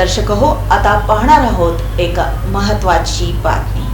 दर्शक हो. आता पाहणार आहोत एक महत्वाची बातमी.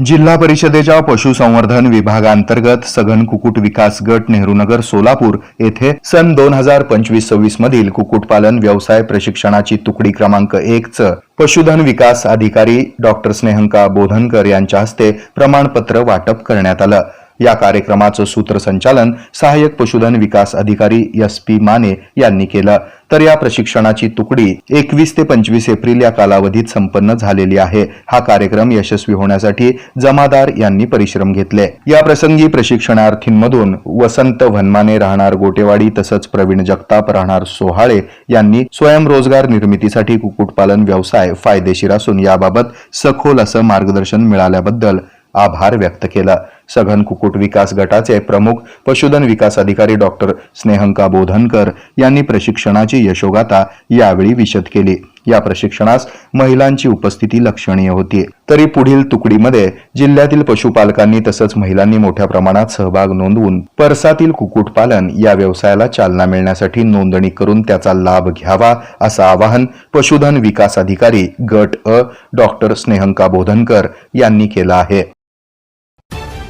जिल्हा परिषदेच्या पशुसंवर्धन विभागांतर्गत सघन कुकुट विकास गट नेहरूनगर सोलापूर येथे सन दोन हजार पंचवीस सव्वीस मधील कुक्कुटपालन व्यवसाय प्रशिक्षणाची तुकडी क्रमांक एक च पशुधन विकास अधिकारी डॉक्टर स्नेहंका बोधनकर यांच्या हस्ते प्रमाणपत्र वाटप करण्यात आलं. या कार्यक्रमाचं सूत्रसंचालन सहाय्यक पशुधन विकास अधिकारी एस पी माने यांनी केलं. तर या प्रशिक्षणाची तुकडी एकवीस ते पंचवीस एप्रिल या कालावधीत संपन्न झालेली आहे. हा कार्यक्रम यशस्वी होण्यासाठी जमादार यांनी परिश्रम घेतले. या प्रसंगी प्रशिक्षणार्थींमधून वसंत वनमाने राहणार गोटेवाडी तसंच प्रवीण जगताप राहणार सोहाळे यांनी स्वयंरोजगार निर्मितीसाठी कुक्कुटपालन व्यवसाय फायदेशीर असून याबाबत सखोल असं मार्गदर्शन मिळाल्याबद्दल आभार व्यक्त केला. सघन कुक्कुट विकास गटाचे प्रमुख पशुधन विकास अधिकारी डॉक्टर स्नेहंका बोधनकर यांनी प्रशिक्षणाची यशोगाथा यावेळी विशद केली. या प्रशिक्षणास महिलांची उपस्थिती लक्षणीय होती. तरी पुढील तुकडीमध्ये जिल्ह्यातील पशुपालकांनी तसंच महिलांनी मोठ्या प्रमाणात सहभाग नोंदवून परसातील कुक्कुटपालन या व्यवसायाला चालना मिळण्यासाठी नोंदणी करून त्याचा लाभ घ्यावा असं आवाहन पशुधन विकास अधिकारी गट अ डॉक्टर स्नेहंका बोधनकर यांनी केलं आहे.